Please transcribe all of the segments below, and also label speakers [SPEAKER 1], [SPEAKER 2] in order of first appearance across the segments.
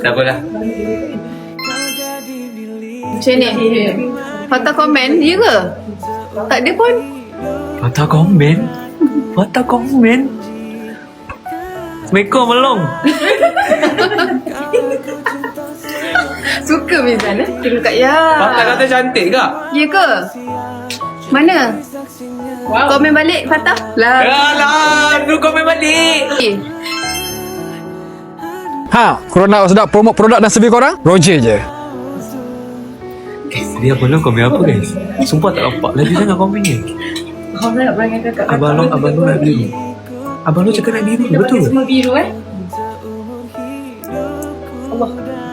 [SPEAKER 1] Tak apalah.
[SPEAKER 2] Macam ni. Patah komen, ya ke? Tak ada pun.
[SPEAKER 1] Patah komen. Patah komen. Assalamualaikum melong.
[SPEAKER 2] Suka Mizan eh? Tengok Kak Ya.
[SPEAKER 1] Patah kata cantik kak.
[SPEAKER 2] Ya ke? Mana? Wow. Komen balik Fatah. Lah.
[SPEAKER 1] Alah, lu komen balik.
[SPEAKER 2] Eh,
[SPEAKER 3] Ha, korang nak sedap promote produk dan servis korang? Roger je.
[SPEAKER 1] Guys, dia abang long komen apa guys? Sumpah tak nampak. Lagi sangat komen ni. Abang long, abang long nak biru. Abang long cakap nak biru, betul?
[SPEAKER 4] Semua biru eh.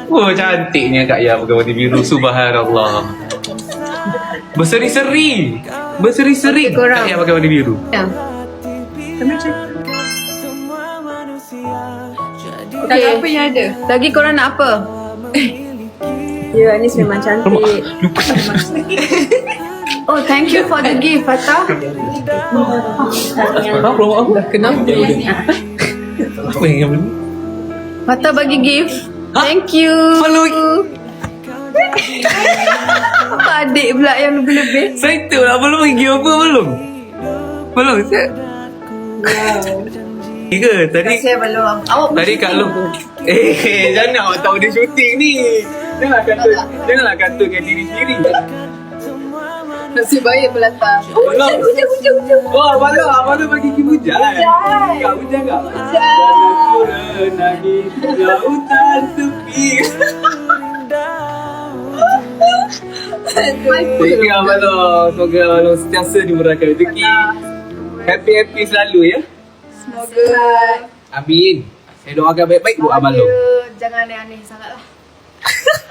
[SPEAKER 1] Oh, cantiknya Kak Ya pakai warna biru. Subhanallah. Berseri-seri. Berseri-seri. Kak Ya pakai warna biru.
[SPEAKER 2] ya.
[SPEAKER 4] Tak
[SPEAKER 2] Okey.
[SPEAKER 4] apa yang ada.
[SPEAKER 2] Lagi korang nak apa?
[SPEAKER 4] Ya, Anis memang cantik.
[SPEAKER 1] Lupa.
[SPEAKER 2] Oh, thank you for the gift, Fatah.
[SPEAKER 1] Apa promo apa?
[SPEAKER 4] Kenapa?
[SPEAKER 1] Apa yang belum?
[SPEAKER 2] Fatah bagi gift. Thank you.
[SPEAKER 1] Follow.
[SPEAKER 2] Apa adik pula yang lebih-lebih?
[SPEAKER 1] Excited lah. Belum lagi apa belum? Belum. Saya... Tiga. Tadi
[SPEAKER 2] Saya belum. Awak
[SPEAKER 1] Tadi Kak Long Eh, jangan awak tahu dia syuting ni. Janganlah kata Janganlah katakan diri sendiri.
[SPEAKER 2] Nasib baik belakang.
[SPEAKER 1] Belum Hujan, hujan, hujan Wah, abang Long Abang Long bagi game hujan. Kak hujan kak Hujan. Renagi Lautan tepi Thank you Abang Long Semoga Abang Long sentiasa dimurahkan rezeki. Happy-happy selalu ya
[SPEAKER 2] Semoga
[SPEAKER 1] Amin Saya doakan baik-baik buat Abang
[SPEAKER 2] Jangan aneh-aneh sangat lah.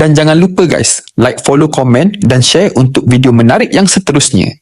[SPEAKER 3] Dan jangan lupa guys, like, follow, komen dan share untuk video menarik yang seterusnya.